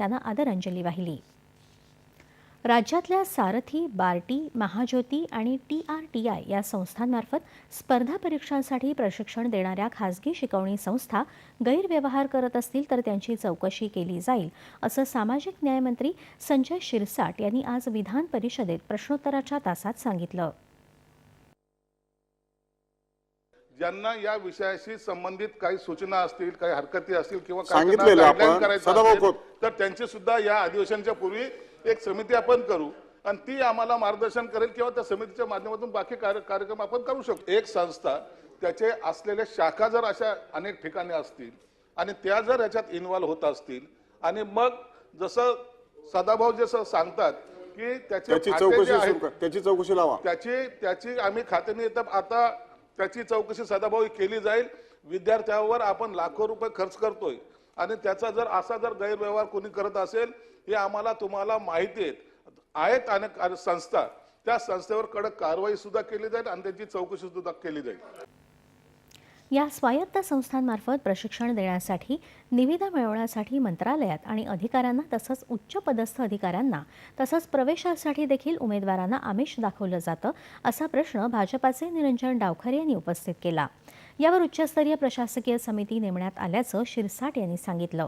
त्यांना आदरांजली वाहिली. राज्यातल्या सारथी बार्टी महाज्योती आणि टी आर टी आय या संस्थांमार्फत स्पर्धा परीक्षांसाठी प्रशिक्षण देणाऱ्या खासगी शिकवणी संस्था गैरव्यवहार करत असतील तर त्यांची चौकशी केली जाईल असं सामाजिक न्यायमंत्री संजय शिरसाट यांनी आज विधान परिषदेत प्रश्नोत्तराच्या तासात सांगितलं. ज्यांना या विषयाशी संबंधित काही सूचना असतील काही हरकती असतील किंवा तर त्यांची सुद्धा या अधिवेशनच्या पूर्वी एक समिती आपण करू. आणि ती आम्हाला मार्गदर्शन करेल किंवा त्या समितीच्या माध्यमातून बाकी कार्य- कार्यक्रम आपण करू शकतो एक संस्था त्याचे असलेल्या शाखा जर अशा अनेक ठिकाणी असतील आणि त्या जर याच्यात इन्व्हॉल्व्ह होत असतील आणि मग जसं सदाभाऊ जसं सांगतात की त्याचे चौकशी त्याची चौकशी लावा. त्याची त्याची आम्ही खात्याने आता त्याची चौकशी सदाभाऊ केली जाईल. विद्यार्थ्यावर आपण लाखो रुपये खर्च करतोय. आणि त्याचा जर असा जर गैरव्यवहार कोणी करत असेल हे आम्हाला तुम्हाला माहिती आहेत. आहेत अनेक संस्था. त्या संस्थेवर कडक कारवाई सुद्धा केली जाईल आणि त्याची चौकशी सुद्धा केली जाईल. या स्वायत्त संस्थांमार्फत प्रशिक्षण देण्यासाठी निविदा मिळवण्यासाठी मंत्रालयात आणि अधिकाऱ्यांना तसंच उच्च पदस्थ अधिकाऱ्यांना तसंच प्रवेशासाठी देखील उमेदवारांना आमिष दाखवलं जातं असा प्रश्न भाजपाचे निरंजन डावखरे यांनी उपस्थित केला. यावर उच्चस्तरीय प्रशासकीय समिती नेमण्यात आल्याचं शिरसाट यांनी सांगितलं.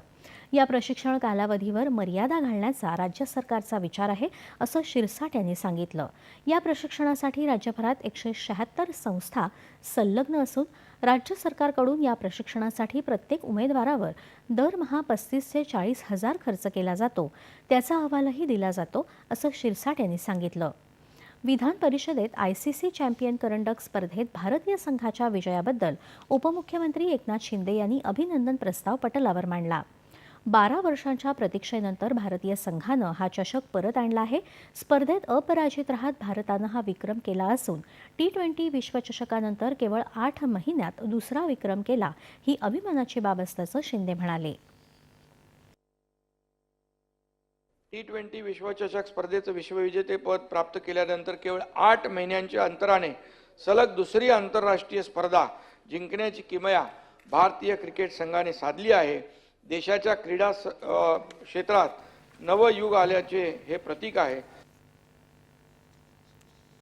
या प्रशिक्षण कालावधीवर मर्यादा घालण्याचा राज्य सरकारचा विचार आहे असं शिरसाट यांनी सांगितलं. या प्रशिक्षणासाठी राज्यभरात एकशे शहात्तर संस्था संलग्न असून राज्य सरकारकडून या प्रशिक्षणासाठी प्रत्येक उमेदवारावर दरमहा पस्तीस ते चाळीस हजार खर्च केला जातो. त्याचा अहवालही दिला जातो असं शिरसाट यांनी सांगितलं. विधान परिषदेत आय सी सी चॅम्पियन करंडक स्पर्धेत भारतीय संघाच्या विजयाबद्दल उपमुख्यमंत्री एकनाथ शिंदे यांनी अभिनंदन प्रस्ताव पटलावर मांडला. बारा वर्षांच्या प्रतीक्षेनंतर भारतीय संघानं हा चषक परत आणला आहे. स्पर्धेत अपराजित राहत भारतानं हा विक्रम केला असून टी ट्वेंटी विश्वचषकानंतर केवळ आठ महिन्यात दुसरा विक्रम केला ही अभिमानाची बाब असल्याचं शिंदे म्हणाले. टी ट्वेंटी विश्वचषक स्पर्धेचं विश्वविजेतेपद प्राप्त केल्यानंतर केवळ आठ महिन्यांच्या अंतराने सलग दुसरी आंतरराष्ट्रीय स्पर्धा जिंकण्याची किमया भारतीय क्रिकेट संघाने साधली आहे. देशाच्या क्रीडा स- क्षेत्रात नवयुग आल्याचे हे प्रतीक आहे.